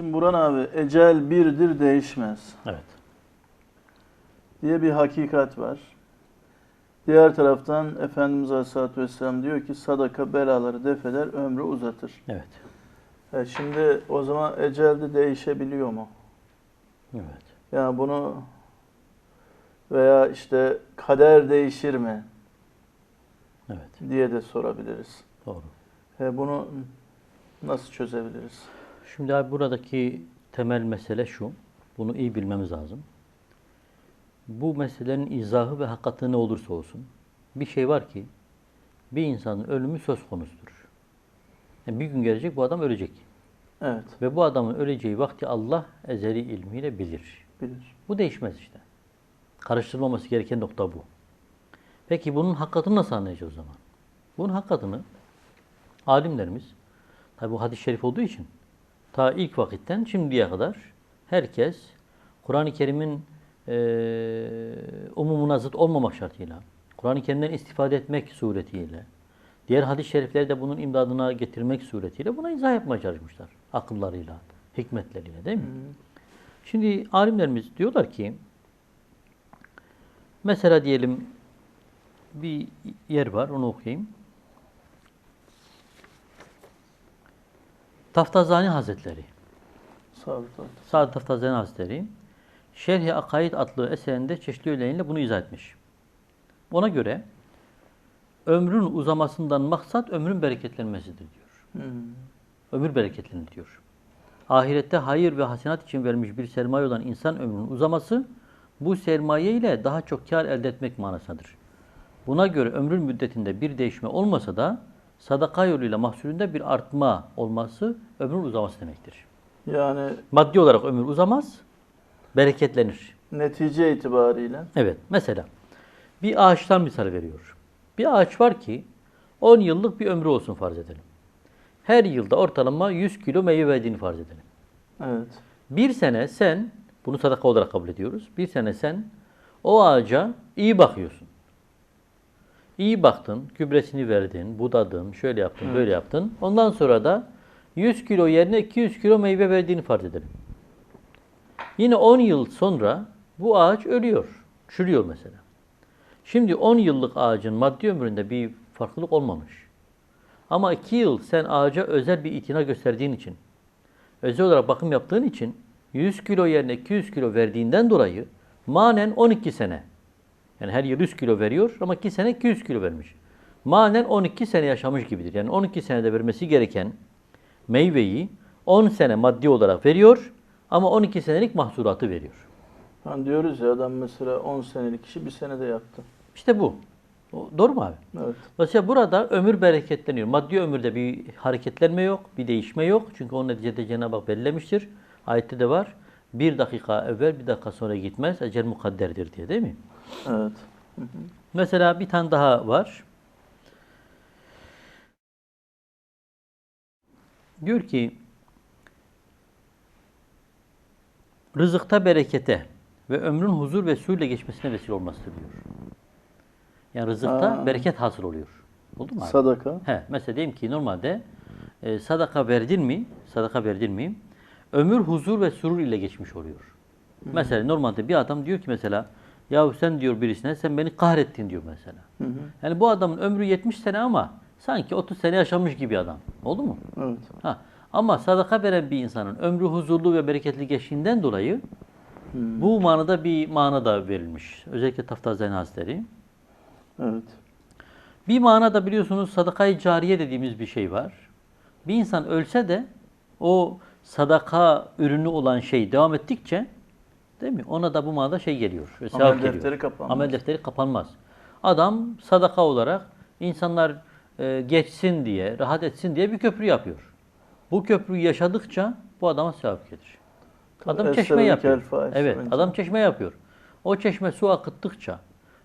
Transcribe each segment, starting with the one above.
Şimdi Buran abi ecel birdir değişmez Evet. diye bir hakikat var. Diğer taraftan Efendimiz Aleyhisselatü Vesselam diyor ki sadaka belaları def eder, ömrü uzatır. Evet. E şimdi o zaman ecel de değişebiliyor mu? Evet. Yani bunu veya işte kader değişir mi Evet. diye de sorabiliriz. Doğru. E bunu nasıl çözebiliriz? Şimdi abi buradaki temel mesele şu. Bunu iyi bilmemiz lazım. Bu meselenin izahı ve hakikati ne olursa olsun bir şey var ki bir insanın ölümü söz konusudur. Yani bir gün gelecek bu adam ölecek. Evet, Ve bu adamın öleceği vakti Allah ezeli ilmiyle bilir. bilir. Bu değişmez işte. Karıştırılmaması gereken nokta bu. Peki bunun hakikatini nasıl anlayacağız o zaman? Bunun hakikatini alimlerimiz, tabi bu hadis-i şerif olduğu için, ta ilk vakitten şimdiye kadar herkes Kur'an-ı Kerim'in eee umumuna zıt olmamak şartıyla, Kur'an-ı Kerim'den istifade etmek suretiyle, diğer hadis-i şerifleri de bunun imdadına getirmek suretiyle buna izah yapmaya çalışmışlar. Akıllarıyla, hikmetleriyle değil mi? Şimdi alimlerimiz diyorlar ki mesela diyelim bir yer var onu okuyayım. Taftazani Hazretleri. Saad Taftazani Hazretleri Şerh-i Akaid adlı eserinde çeşitli öğeleriyle bunu izah etmiş. Ona göre ömrün uzamasından maksat ömrün bereketlenmesidir diyor. Hmm. ömür bereketlenir diyor. Ahirette hayır ve hasenat için verilmiş bir sermaye olan insan ömrünün uzaması bu sermaye ile daha çok kar elde etmek manasındadır. Buna göre ömrün müddetinde bir değişme olmasa da sadaka yoluyla mahsulünde bir artma olması ömrün uzaması demektir. Yani Maddi olarak ömür uzamaz, bereketlenir. netice itibariyle Evet, mesela bir ağaçtan misal veriyor. Bir ağaç var ki 10 yıllık bir ömrü olsun farz edelim. Her yılda ortalama 100 kilo meyve verdiğini farz edelim. evet. Bir sene sen, bunu sadaka olarak kabul ediyoruz. Bir sene sen o ağaca iyi bakıyorsun. İyi baktın, gübresini verdin, budadın, şöyle yaptın, böyle yaptın. Ondan sonra da 100 kilo yerine 200 kilo meyve verdiğini farz edelim. Yine 10 yıl sonra bu ağaç ölüyor, çürüyor mesela. Şimdi 10 yıllık ağacın maddi ömründe bir farklılık olmamış. Ama 2 yıl sen ağaca özel bir itina gösterdiğin için, özel olarak bakım yaptığın için 100 kilo yerine 200 kilo verdiğinden dolayı manen 12 sene. Yani her yıl 100 kilo veriyor ama 2 sene 200 kilo vermiş. Manen 12 sene yaşamış gibidir. Yani 12 senede vermesi gereken meyveyi 10 sene maddi olarak veriyor ama 12 senelik mahsulatı veriyor. Hani diyoruz ya adam mesela 10 senelik işi bir senede yaptı. İşte bu. Doğru mu abi? Evet. Dolayısıyla burada ömür bereketleniyor. Maddi ömürde bir hareketlenme yok, bir değişme yok. Çünkü onun neticede Cenab-ı Hak belirlemiştir. Ayette de var. Bir dakika evvel, bir dakika sonra gitmez. Ecel mukadderdir diye değil mi? Evet. Mesela bir tane daha var. Diyor ki rızıkta berekete ve ömrün huzur ve suyla geçmesine vesile olmasıdır diyor. Yani rızıkta Aa. bereket hasıl oluyor. Oldu mu abi? Sadaka. He, mesela diyelim ki normalde e, sadaka verdin mi, sadaka verdin mi, ömür huzur ve surur ile geçmiş oluyor. Mesela normalde bir adam diyor ki mesela, ya sen diyor birisine sen beni kahrettin diyor mesela. Hı hı. Yani bu adamın ömrü 70 sene ama sanki 30 sene yaşamış gibi adam. Oldu mu? Evet. Ha. Ama sadaka veren bir insanın ömrü huzurlu ve bereketli geçtiğinden dolayı bu manada bir mana da verilmiş. Özellikle Taftazani Hazretleri. Evet. Bir manada biliyorsunuz sadakayı cariye dediğimiz bir şey var. Bir insan ölse de o sadaka ürünü olan şey devam ettikçe değil mi? Ona da bu manada şey geliyor. sevap Amel geliyor. defteri kapanmaz. Amel defteri kapanmaz. Adam sadaka olarak insanlar e, geçsin diye, rahat etsin diye bir köprü yapıyor. Bu köprüyü yaşadıkça bu adama sevap gelir. Adam çeşme yapıyor. Evet, adam çeşme yapıyor. O çeşme su akıttıkça,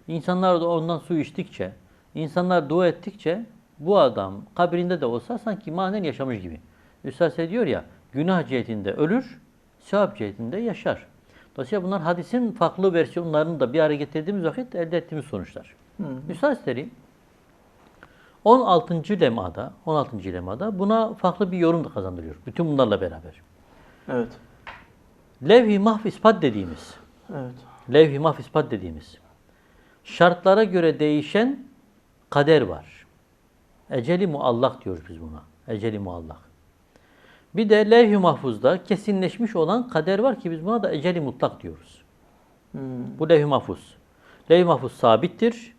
insanlar da ondan su içtikçe, insanlar dua ettikçe bu adam kabrinde de olsa sanki manen yaşamış gibi. Üstad Said diyor ya, günah cihetinde ölür, sevap cihetinde yaşar. Dolayısıyla bunlar hadisin farklı versiyonlarını da bir araya getirdiğimiz vakit elde ettiğimiz sonuçlar. Üstad Said'i 16. lemada, 16. lemada buna farklı bir yorum da kazandırıyor. Bütün bunlarla beraber. Evet. Levh-i mahf ispat dediğimiz, Evet. levh-i mahf ispat dediğimiz şartlara göre değişen kader var. Eceli muallak diyoruz biz buna. Eceli muallak. Bir de levh-i mahfuzda kesinleşmiş olan kader var ki biz buna da eceli mutlak diyoruz. Hmm. Bu levh-i mahfuz. Levh-i mahfuz sabittir,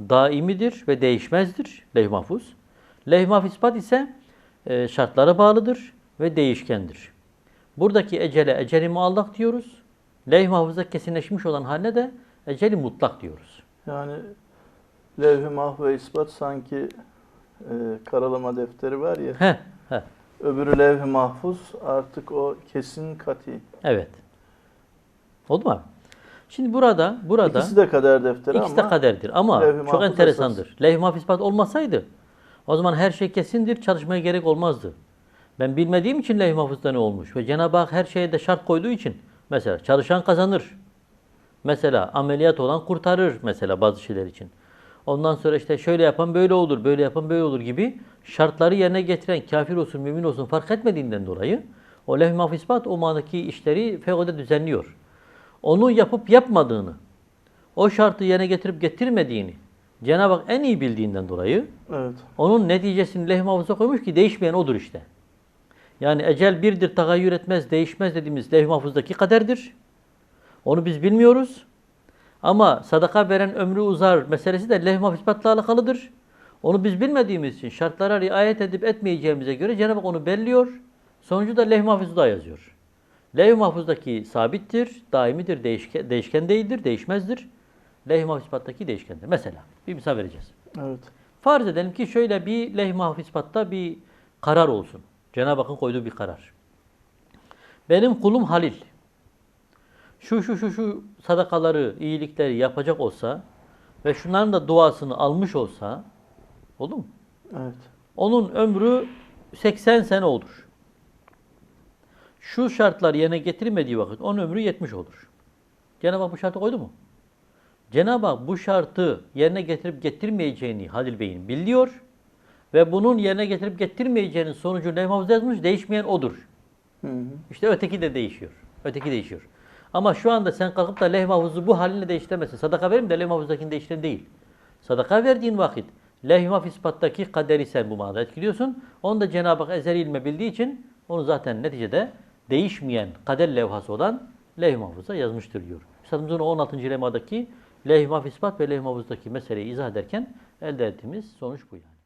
daimidir ve değişmezdir levh-i mahfuz. Levh-i mahfuz ispat ise e, şartlara bağlıdır ve değişkendir. Buradaki ecele eceli muallak diyoruz. Levh-i mahfuzda kesinleşmiş olan haline de eceli mutlak diyoruz. Yani levh-i mahv ve ispat sanki e, karalama defteri var ya. Heh, heh, Öbürü levh-i mahfuz artık o kesin kati. evet. Oldu mu abi? Şimdi burada, burada İkisi de kader defteri İkisi de ama kaderdir ama levh-i çok mahfuz enteresandır. Levh-i mahfuz ispat olmasaydı o zaman her şey kesindir, çalışmaya gerek olmazdı. Ben bilmediğim için levh-i mahfuzda ne olmuş ve Cenab-ı Hak her şeye de şart koyduğu için mesela çalışan kazanır. Mesela ameliyat olan kurtarır mesela bazı şeyler için. Ondan sonra işte şöyle yapan böyle olur, böyle yapan böyle olur gibi şartları yerine getiren kafir olsun, mümin olsun fark etmediğinden dolayı o levh-i mahfuz ispat o manadaki işleri fevkalade düzenliyor. Onu yapıp yapmadığını, o şartı yerine getirip getirmediğini Cenab-ı Hak en iyi bildiğinden dolayı evet. onun neticesini leh-i mahfuza koymuş ki değişmeyen odur işte. Yani ecel birdir, tagayyür etmez, değişmez dediğimiz leh-i mahfuzdaki kaderdir. Onu biz bilmiyoruz. Ama sadaka veren ömrü uzar meselesi de leh-i mahfuz ispatla alakalıdır. Onu biz bilmediğimiz için şartlara riayet edip etmeyeceğimize göre Cenab-ı Hak onu belliyor. Sonucu da leh-i mahfuzda yazıyor. Levh-i mahfuzdaki sabittir, daimidir, değişken, değişken değildir, değişmezdir. Levh-i mahfuz ispattaki değişkendir. Mesela bir misal vereceğiz. Evet. Farz edelim ki şöyle bir levh-i mahfuz ispatta bir karar olsun. Cenab-ı Hakk'ın koyduğu bir karar. Benim kulum Halil şu şu şu şu sadakaları, iyilikleri yapacak olsa ve şunların da duasını almış olsa oldu mu? Evet. Onun ömrü 80 sene olur. Şu şartlar yerine getirmediği vakit onun ömrü 70 olur. Cenab-ı Hak bu şartı koydu mu? Cenab-ı Hak bu şartı yerine getirip getirmeyeceğini Halil Bey'in biliyor ve bunun yerine getirip getirmeyeceğinin sonucu mahfuzda yazmış, değişmeyen odur. Hı hı. İşte öteki de değişiyor. Öteki değişiyor. Ama şu anda sen kalkıp da levh-i mahfuzu bu haline değiştiremezsin. Sadaka verim de levh-i mahfuzdakini değiştiren değil. Sadaka verdiğin vakit levh-i mahfuz ispattaki kaderi sen bu manada etkiliyorsun. Onu da Cenab-ı Hak ezeli ilme bildiği için onu zaten neticede değişmeyen kader levhası olan levh-i mahfuza yazmıştır diyor. Üstadımızın o 16. lemadaki levh-i mahfuz ispat ve levh-i mahfuzdaki meseleyi izah ederken elde ettiğimiz sonuç bu yani.